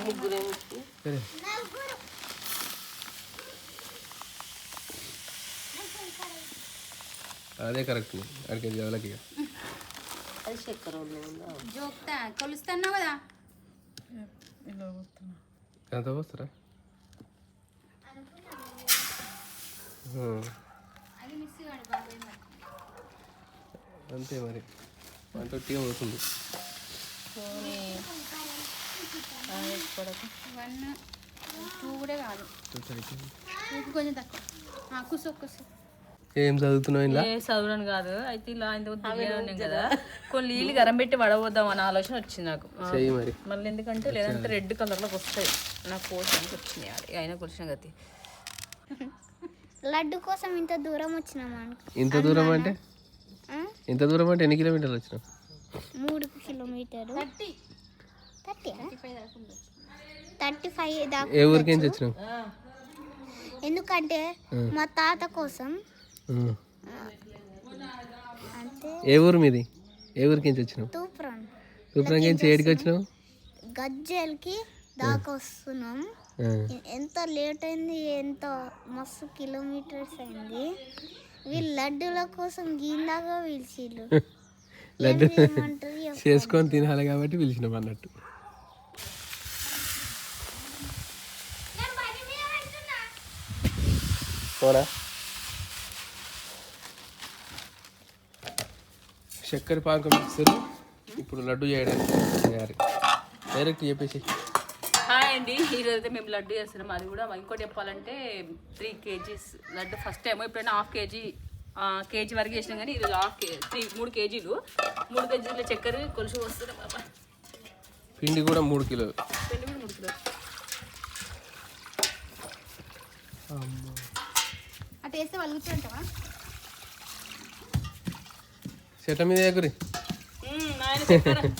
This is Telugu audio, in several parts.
ముగ్గురు అదే కరెక్ట్. అడిగి వాళ్ళకి ఇక. అది చక్కెర జోక్తా కొలుస్తున్నావు కదా? ఎంత వస్తారా అది మిస్ కాడు బాబాయ్ మరి అంతే మరి. వన్ ట్వంటీ అవుతుంది వన్ టూ కూడా కాదు. టూకి కొంచెం తక్కువ. ఆ, కుసో కుసో ఏం చదువుతున్నావు ఇలా ఏ చదువులను కాదు. అయితే ఇలా ఇంత బిర్యానీ ఉన్నాం కదా. కొన్ని నీళ్ళు గరం పెట్టి వడవద్దాం అనే ఆలోచన వచ్చింది నాకు. మరి. మళ్ళీ ఎందుకంటే లేదంటే రెడ్ కలర్లోకి వస్తాయి. నాకు కోసానికి వచ్చినాయి. అయినా కొలిసిన గతి. లడ్డు కోసం ఇంత దూరం వచ్చినామా ఇంత దూరం అంటే? ఇంత దూరం అంటే ఎన్ని కిలోమీటర్లు వచ్చినావు? మూడు కిలోమీటరు. థర్టీ ఫైవ్ దాకా ఏ ఊరికి నుంచి వచ్చినావు? ఎందుకంటే మా తాత కోసం ఏ ఊరు మీది? ఏ ఊరికి నుంచి వచ్చినావు? తూప్రాన్ నుంచి ఏడికి వచ్చినావు? గజ్జల్కి దాకా వస్తున్నాం. ఎంత లేట్ అయింది ఎంత మస్తు కిలోమీటర్స్ అయింది. వీళ్ళు లడ్డూల కోసం గీందాగా పిలిచిళ్ళు లడ్డు. చేసుకొని తినాలి కాబట్టి పిలిచినాం అన్నట్టు. పోనా చక్కెర పాకం మిక్సర్ ఇప్పుడు లడ్డు చేయడానికి తయారీ. డైరెక్ట్ చెప్పేసి హాయ్ అండి ఈరోజు అయితే మేము లడ్డు చేస్తున్నాం. అది కూడా ఇంకోటి చెప్పాలంటే three kgs laddu first time ఎప్పుడైనా హాఫ్ కేజీ కేజీ వరకు చేసినాం కానీ ఈరోజు హాఫ్ కే త్రీ మూడు కేజీలు. మూడు కేజీల చక్కెర కొలుసు వస్తున్నాం బాబా పిండి కూడా మూడు కిలోలు. రెండు కూడా మూడు కిలోలు. అటు వేస్తే వలుగుతుంటావా చెట్ల మీద ఎగురి.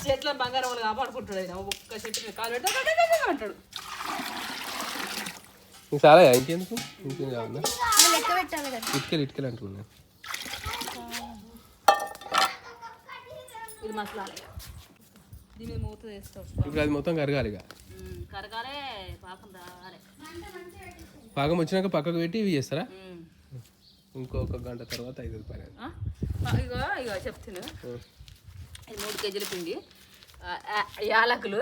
చేతిలో బంగారం వాళ్ళు కాపాడుకుంటాడు ఆయన. ఒక్క చెట్టు మీద కాలు పెట్టా అంటాడు. ఇంక చాలా ఇంకెందుకు? ఇంకేం కావాలా ఇటుకలు ఇటుకలు అంటున్నా ఇది మసలాలి. దీని మీద మూత వేస్తావు. ఇప్పుడు అది మొత్తం కరగాలి ఇక. కరగాలే పాకం రావాలి పాకం వచ్చినాక పక్కకు పెట్టి ఇవి చేస్తారా. ఇంకొక గంట తర్వాత ఐదు రూపాయలు ఇగో ఇగో చెప్తాను ఇది మూడు కేజీల పిండి యాలకులు.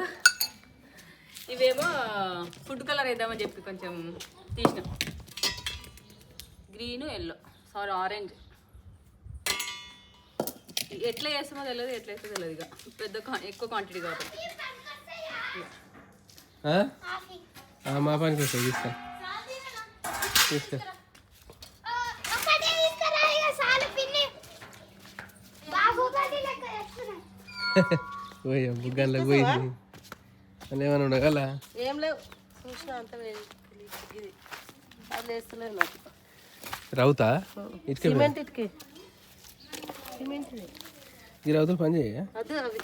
ఇవేమో ఫుడ్ కలర్ వేద్దామని చెప్పి కొంచెం తీసినాం. Green yellow. Sorry orange. ఎట్లా చేస్తామో తెలియదు ఎట్లా వేస్తే తెలియదు ఇక పెద్ద క్వా- ఎక్కువ క్వాంటిటీ కాబట్టి. మా పనికి వస్తుంది తీస్తా. తీస్తా ఒక్కటే తీసుకురా ఇక చాలు పిన్ని బాహుబలి లెక్క చేస్తున్నా పోయి బుగ్గన్లకు పోయింది. అని ఏమైనా ఉండగల ఏం లేవు. చూసిన అంత ఇది అది వేస్తలేదు నాకు. రౌతా? ఇటుక. సిమెంట్ ఇటుకి. సిమెంట్ ఇది. ఈ రౌతులు పని చేయ అదే అవి.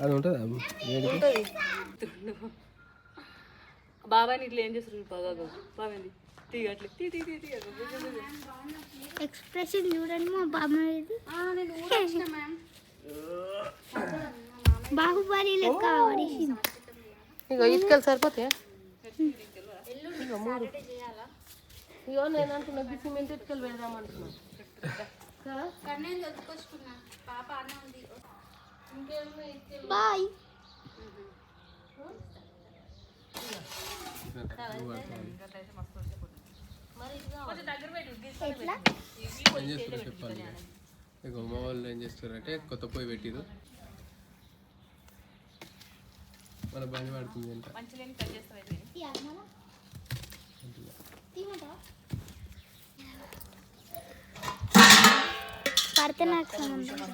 అది ఉంటుందా? ఉంటుంది. బాబాయ్ని ఇట్లా ఏం చేస్తారు బాగా తీ ఎక్స్ప్రెషన్ చూడండి మా బామ్మది బాహుబలి లెక్క పడేసింది ఇగో ఇటుకలు సరిపోతాయా ఇగో మూడు ఇగో నేను అంటున్నా ఈ సిమెంట్ ఇటుకలు పెడదామంటున్నా కదా? కన్నే చదువుకొచ్చుకున్నా పాప అన్న ఉంది బాయ్ ఎట్లా ఏం చేస్తారో చెప్పాలి ఇక మా వాళ్ళు ఏం చేస్తారంటే కొత్త పొయ్యి పెట్టిరు మన బండి పడుతుంది అంట.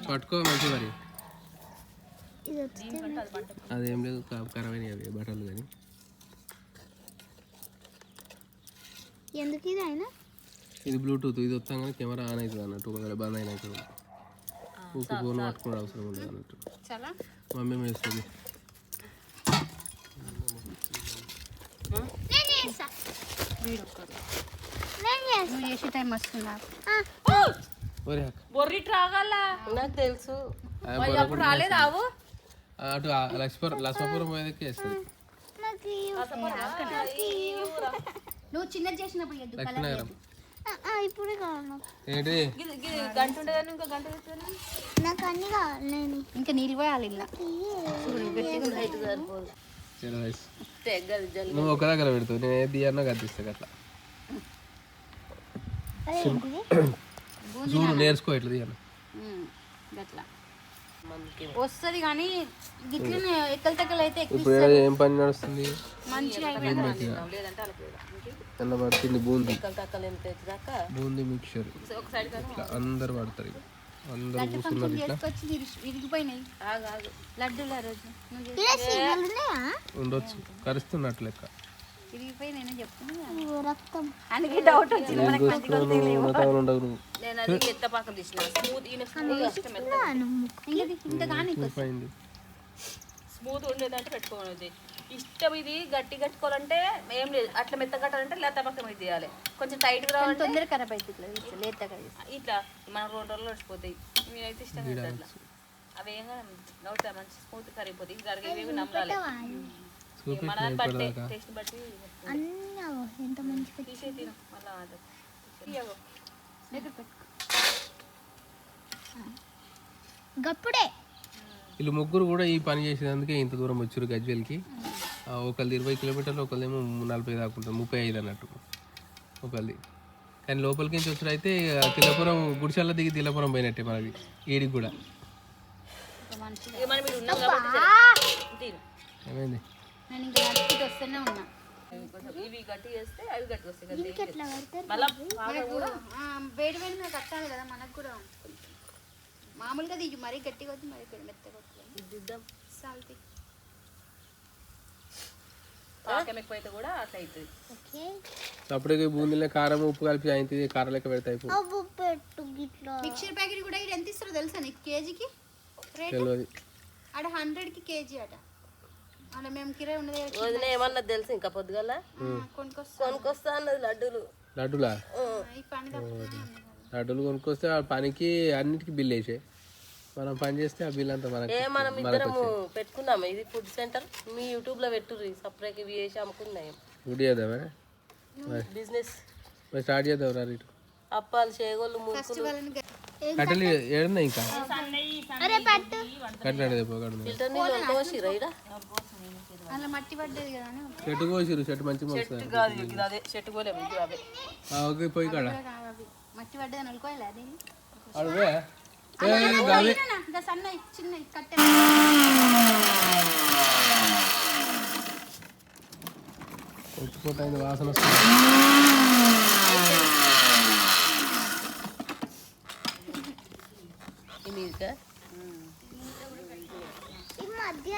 పట్టుకో మంచి మరి. అదేం లేదు కా- ఖరాబైనవి అవి బట్టలు కానీ ఎందుకు ఇది అయినా? ఇది బ్లూటూత్ ఇది వస్తాం కానీ కెమెరా ఆన్ అవుతుంది అన్నట్టు ఒకవేళ బంద్ అయినాక. ఊరికి ఫోన్ పట్టుకునే అవసరం ఉండదు అన్నట్టు. చాలా? మమ్మీ వేస్తుంది చేసే టైం బొర్రిట్ రాగల నాకు తెలుసు. అప్పుడు రాలేదు ఆవు? అటు లక్ష్మీపురం లక్ష్మీపురం మీదకి వేస్తుంది నువ్వు చిన్నది చేసినప్పుడు ఇప్పుడే కావాలి. ఏంటి? గంట ఇంకో గంట తెచ్చాను నాకు అన్ని కావాలి నేను. ఇంకా నీళ్ళు పోయాలి ఇలా. నువ్వు ఒక దగ్గర పెడతావు నేను ఏది అట్లా చూడు. నేర్చుకో తీయాలి. గట్లా. వస్తుంది కానీ గిట్లనే ఎక్కల తక్కలు అయితే ఎక్కువ ఇప్పుడు ఏం పని నడుస్తుంది? మంచిగా అన్న పడుతుంది బూందీ బూందీ మిక్చర్. ఒక సైడ్ కానీ ఇట్లా అందరు పడతారు ఇక. అందరు కూర్చున్నారు ఇట్లా. ఉండొచ్చు. కరుస్తున్నట్టు లెక్క. స్మూత్ ఉండేదంటే పెట్టుకోవాలి. ఇష్టం ఇది గట్టి కట్టుకోవాలంటే ఏం లేదు. అట్లా మెత్త కట్టాలంటే లేత పక్కన ఇది తీయాలి. కొంచెం టైట్ రావాలంటే తొందరగా ఖరాబ్ అవుతుంది ఇట్లా లేతగా. ఇట్లా మన రెండు రోజులు నడిచిపోతాయి. నేనైతే ఇష్టంగా తింటా అట్లా అవి ఏం నవ్వుతా మంచి స్మూత్ కరిగిపోతాయి. కరిగేవి నమ్మరాలి చూపి మన దాన్ని బట్టి టేస్ట్ బట్టి ఎంత మంచిగా తీసే తిను మళ్ళా గప్పుడే. వీళ్ళు ముగ్గురు కూడా ఈ పని చేసేందుకే ఇంత దూరం వచ్చారు గజ్వేల్కి. ఒకళ్ళది ఇరవై కిలోమీటర్లు ఒకళ్ళేమో నలభై దాకా ఉంటుంది ముప్పై ఐదు అన్నట్టు ఒకళ్ళది. కానీ లోపలికి నుంచి వచ్చారు అయితే తిలపురం గుడిసెల్ల దిగి తిలపురం పోయినట్టే మనది ఈడికి కూడా. ఏమైంది? వేడి వేడి మీద కట్టాలి కదా మనకు కూడా మామూలుగా ఇది మరీ గట్టిగా వద్దు మరీ మెత్తగా వద్దు దిద్దాం సాల్ట్ పాకం ఎక్కువైతే కూడా అట్లా అవుతుంది ఓకే. అప్పటికి బూందీలో కారం ఉప్పు కలిపి అయింది కారం లెక్క పెడితే మిక్చర్ ప్యాకెట్ కూడా ఇక్కడ ఎంత ఇస్తారో తెలుసా నీకు కేజీకి? తెలియదు ఆడ హండ్రెడ్కి కేజీ అట. అలా మేము కిరాయి ఉన్నది వదిన ఏమన్నా తెలుసు ఇంకా పొద్దుగల? కొనుక్కొస్తాం. కొనుక్కొస్తా అన్నది లడ్డూలు. లడ్డులా? లడ్డులు కొనుక్కొస్తే ఆ పనికి అన్నిటికీ బిల్ వేసే. మనం పని చేస్తే ఆ బిల్ అంతా మనకి ఏ మనం ఇద్దరము పెట్టుకున్నాము? ఇది ఫుడ్ సెంటర్ మీ యూట్యూబ్లో పెట్టుర్రి సపరేట్ ఇవి వేసి అమ్ముకున్నాయి. గుడి చేద్దామా? బిజినెస్ మరి. స్టార్ట్ చేద్దాం రా ఇటు అప్పాలు చేగోళ్ళు మురుకులు. కట్టెలు ఏడున్నా ఇంకా? అరే పట్టు. కట్టెలు పోగడు ఫిల్టర్ నీళ్ళు కోసిరా ఇడ? అలా మట్టి పడ్డది కదా చెట్టు కోసిరు చెట్టు మంచిగా మొలుస్తుంది కాదు ఇది అదే చెట్టు పోలేము ఇది అవే ఆ, ఓకే పోయి కాడ. మట్టి పడ్డది అని అనుకోలే ఉచ్చిపోతాయింది వాసన ఈ మధ్య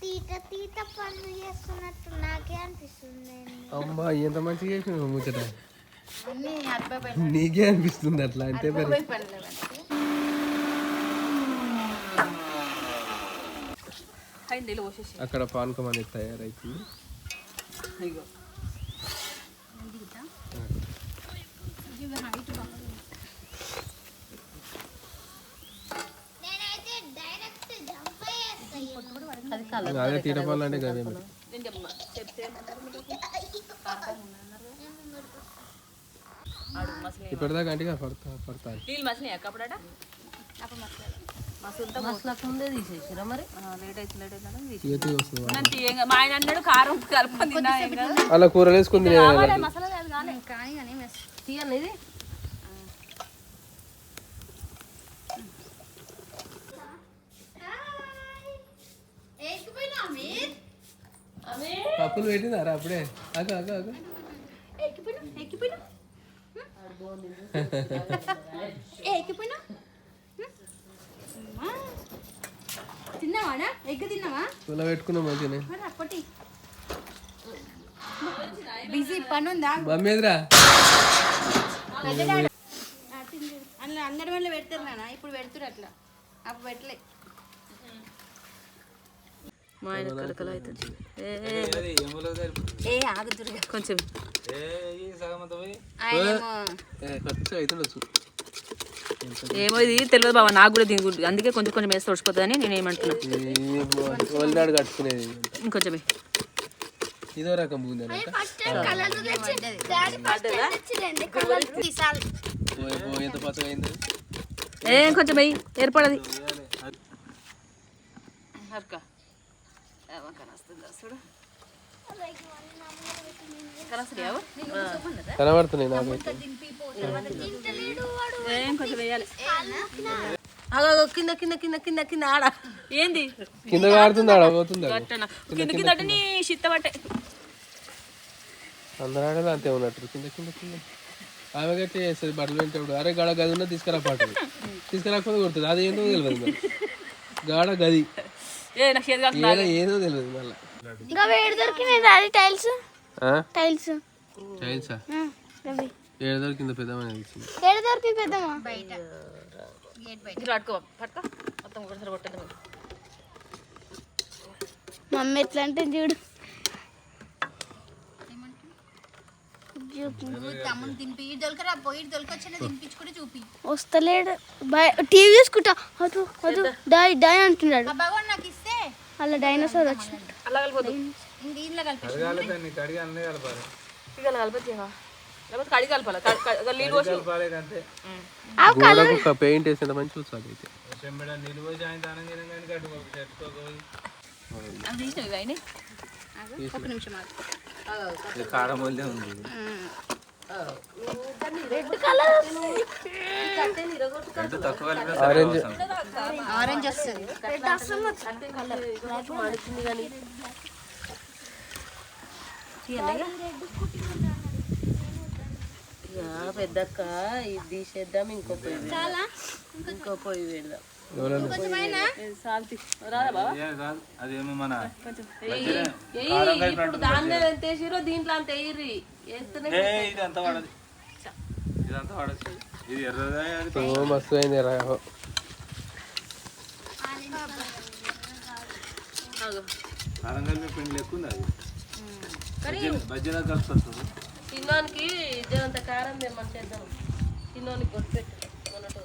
తీట తీట పనులు చేస్తున్నట్టు నాకే అనిపిస్తుంది. అమ్మా ఎంత మంచిగా చేసిన ముచ్చట? నీకే అనిపిస్తుంది అట్లా అంటే మరి. నీళ్ళు పోసేసి. అక్కడ పానకం అనేది తయారైతుంది. ఇగో అది అంటే కదే మరి. ఇప్పటిదాకా అంటే పడతా పడతాయి నీళ్ళు మసిలినాయి అక్కడట అప్పుడు మసాలా అలా కూరలు మీరు పప్పులు పెట్టినారా అప్పుడే? అగ అగ అగ ఎక్కిపోయినా ఎక్కిపోయినా? ఏ ఎక్కిపోయినా అమ్మా. తిన్నావాడా ఎగ్ తిన్నావా? ఇలా పెట్టుకున్నాం మంచిగానే. మరి అప్పటి. బిజీ పని ఉందా అందులో అందరి వల్ల పెడతారు నాన్న. ఇప్పుడు పెడుతురు అట్లా. అప్పుడు పెట్టలే. మా ఆయన అవుతుంది. ఏ కొంచెం. ఆయనేమో. ఖర్చు అవుతుండొచ్చు. ఏమో ఇది తెలియదు బాబా నాకు కూడా దీని గురించి అందుకే కొంచెం కొంచెం వేస్తే ఉడిచిపోతుందని నేను ఏమంటున్నా. ఈ ఒలినాడు కట్టుకునేది. ఇంకొంచెం ఇదో రకం బూందీ పోయి పోయి ఏం కొంచెం వెయ్యి ఏర్పడది. కనబడుతున్నాయి నాకైతే. ఏం కొంచెం వేయాలి. అగో కింద కింద కింద కింద కింద ఆడ. ఏంది? కింద ఆడుతుంది ఆడ పోతుంది కింద కింద నీ చిత్త పట్టే. అందరూ ఆడలో అంతే ఉన్నట్టు. కింద కింద కింద. ఆమె గట్టి చేస్తుంది బట్టలు పెట్టేప్పుడు అరే గడ గది ఉన్నా తీసుకురా పాటు. తీసుకురాకపోతే కొడుతుంది. అది ఏంటో తెలియదు మరి. గాడ గది. ఏదో ఏదో తెలియదు మళ్ళీ. ఇంకా వేడి టైల్స్ టైల్స్ అవి. ఏడు దొరికింది పెద్దమని తెలిసింది. ఏడు దొరికి పెద్దమ్మా బయట. ఇక్కడ పట్టుకో పట్టుకో. మొత్తం ఒకసారి కొట్టేద్దాం మమ్మీ ఎట్లా అంటే చూడు. వస్తలేడు. బయ టీవీ చూసుకుంటా. అదు అదు డాయ్ డాయ్ అంటున్నాడు. అలా డైనోసార్ వచ్చినట్టు. అలా కలిపి లేకపోతే కడిగి కలపాలి క- క- నీళ్ళు పోసి గోడకు ఒక పెయింట్ వేసిన మంచి చూసాడు అయితే. ఒక నిమిషం. ఆరెంజ్ ఆరెంజ్ వస్తుంది. పెద్దక్క ఇది తీసేద్దాం ఇంకో పొయ్యి పెడదాం. ఇంకో పొయ్యి పెడదాం రాదా బాబా కొంచెం ఎయ్యి, ఇప్పుడు దాంట్లో ఎంత వేసిరో దీంట్లో అంత వేయరి వేస్తేనే ఓ మస్తు అయింది రా. తిన్నానికి జనంత కారం తెమ్మని చేద్దాం తిన్నానికి కొట్టి పెట్టు మొన్నటి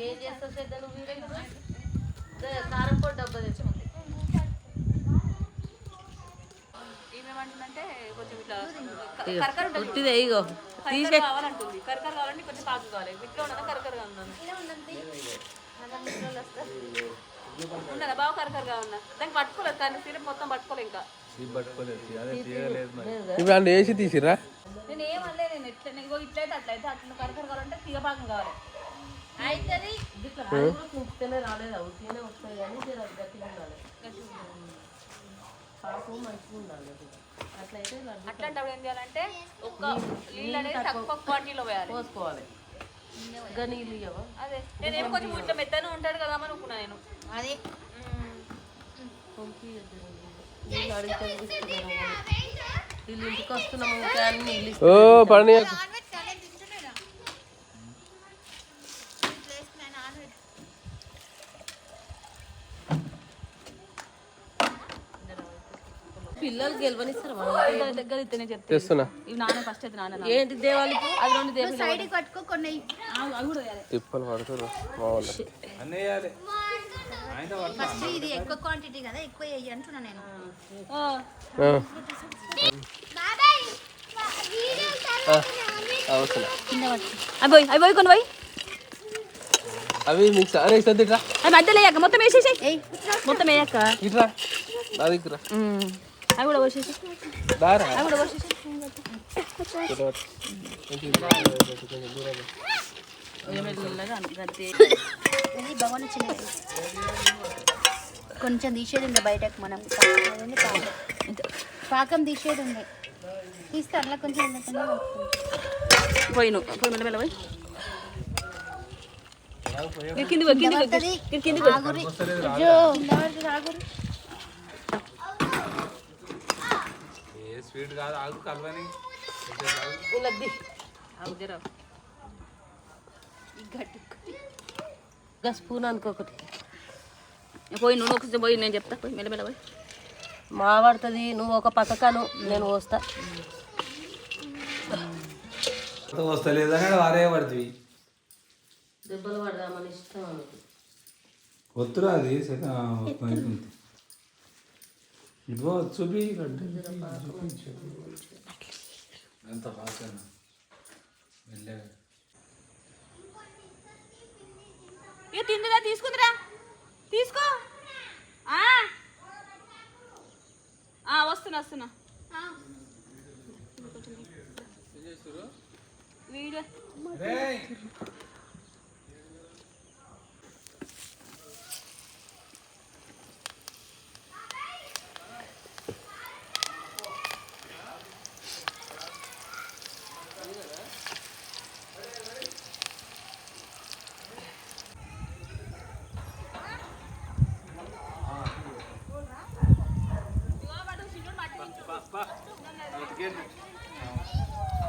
ఏం చేస్తావు శ్రద్ధ నువ్వు కారం పొడి డబ్బా తెచ్చి ఏమేమంటుందంటే కొంచెం ఇట్లా కరకర ఉంటుంది ఉట్టిదే ఇగో. కరకర కావాలంటుంది. కరకర కావాలంటే కొంచెం పాకు కావాలి. కరకరగా ఉన్నదా? బాగా దానికి పట్టుకోలేదు కానీ సిరప్ మొత్తం పట్టుకోలేదు. ఇంకా ఇప్పుడు అండ్ వేసి తీసిరా నేను ఏం అనలేదు నేను ఎట్లా ఇగో ఇట్లయితే అట్లయితే అట్లా కరకర కావాలంటే తీగ పాకం కావాలి. కుంచితేనే రాలేదు అవుతూనే వస్తాయి కానీ గట్టిగా ఉండాలి. పాకు మంచిగా ఉండాలి అది. అట్లయితే లడ్డు అట్లాంటప్పుడు ఏం చేయాలంటే ఒక నీళ్ళు అనేది తక్కువ క్వాంటిటీలో వేయాలి. పోసుకోవాలి. ఇంకా నీళ్ళు ఇవ్వవా అదే. కొంచెం ఇట్లా మెత్తనే ఉంటాడు కదా అని అనుకున్నా నేను. అదే. వీళ్ళు ఇంటికి వస్తున్నాము నీళ్ళు. పని పిల్లలు గెలవనిస్తారు దగ్గర దగ్గర ఇస్తేనే చెప్తే తెస్తున్నా ఇవి నాన్న ఫస్ట్ అయితే నాన్న ఏంటి దేవాలి అది రెండు దేవి సైడ్ కట్టుకో కొన్ని అవి కూడా వేయాలి. తిప్పలు పడుతున్నారు మా వాళ్ళు ఫస్ట్ ఇది ఎక్కువ క్వాంటిటీ కదా ఎక్కువ వేయి అంటున్నా నేను. అవి పోయి అవి పోయి కొన్ని పోయి. అవి మిక్స్ అరే సర్ది ఇట్రా అవి మధ్యలో మొత్తం వేసేసాయి. మొత్తం వేయక్క. ఇట్రా నా దగ్గర అవి కూడా పోసేసి. దారా అవి కూడా పోసేసి. ఇది భగవాన్ చిన్న కొంచెం తీసేది ఉండే బయటకు మనం. పాకం. పాకం తీసేది ఉండే తీస్తే అట్లా కొంచెం కలుపుకుంటా. పోయి నువ్వు పోయి మెల్ల మెల్ల పోయి కింది కింది ఆగురి. కింద పడితే ఆగురి. ఆగు జరా. ఇంకా స్పూన్ అనుకోకటి పోయి నువ్వు ఒకసారి పోయి నేను చెప్తా పోయి మెల్ల మెల్ల పోయి. మా పడుతుంది నువ్వు ఒక పక్కను నేను పోస్తా. వస్తలేదని వారే పడుతుంది దెబ్బలు పడదామని ఇష్టం ఒత్తురా అది. ఇదిగో చూపి ఎంత ఫాస్ట్ ఇక తిందిరా తీసుకుందిరా. తీసుకో. ఆ. ఆ, వస్తున్నా వస్తున్నా. వీడియో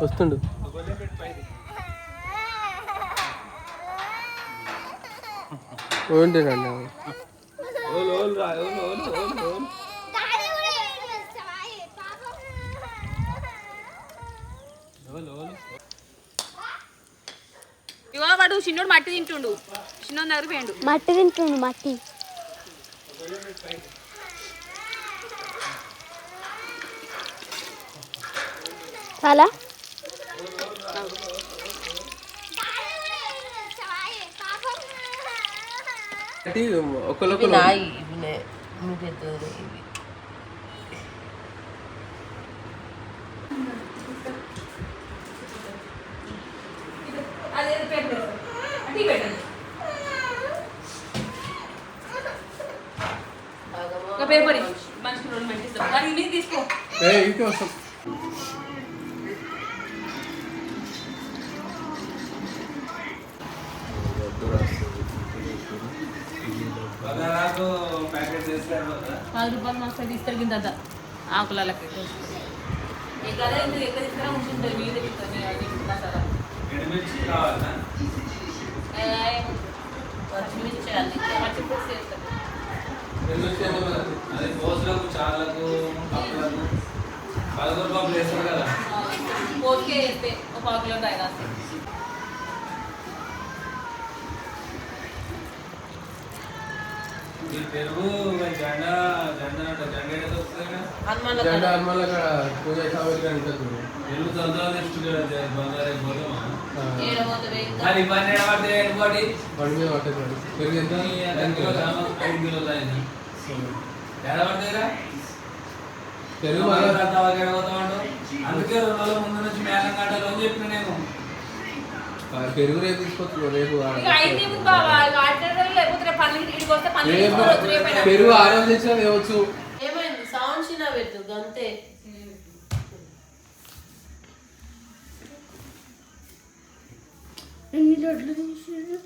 వస్తుండు. ఏంటండి ఓలు ఓలు రా ఓలు ఓలు ఓలు ఓలు ఓలు ఓలు ఇగో వాడు చిన్నోడు మట్టి తింటుండు. చిన్నోడు దగ్గర పోయిండు. మట్టి తింటుండు మట్టి. చాలా ఒకళ్ళొకరు ఇవి నాయి ఇవి నే- ఇవి పెద్దది ఇవి అదే పెట్టండి అంటే పెట్టండి ఒక పేపర్ మనిషికి రెండు మంచి ఇస్తాం దానికి మీద తీసుకో పది రూపాయలు మస్తు తీస్తారు కింద ఆకులకి ఎక్కడ ఇస్తారా మసాలా అది. చార్లకు పప్పులకు పదకొండు పప్పులు వేస్తారు కదా. వేస్తే ఒక పావు కిలో కాయ కాస్తాయి ఈ పెరుగు జెండా హనుమాన్ పూజ. పెరుగు బంగారు పోతామా? మరి బండి మీద పట్టేది ఎంత? ఐదు కిలోలు అయింది అందుకే రెండు రోజుల ముందు నుంచి మేళం కట్టాలి అని చెప్పిన నేను. ఆ, పెరుగు రేపు తీసుకొచ్చు రేపు వస్తే రేపైనా పెరుగు తెచ్చినా తేవచ్చు ఏమైంది? సౌండ్ చిన్న పెట్టు గంతే. ఎన్ని లడ్లు తీసారు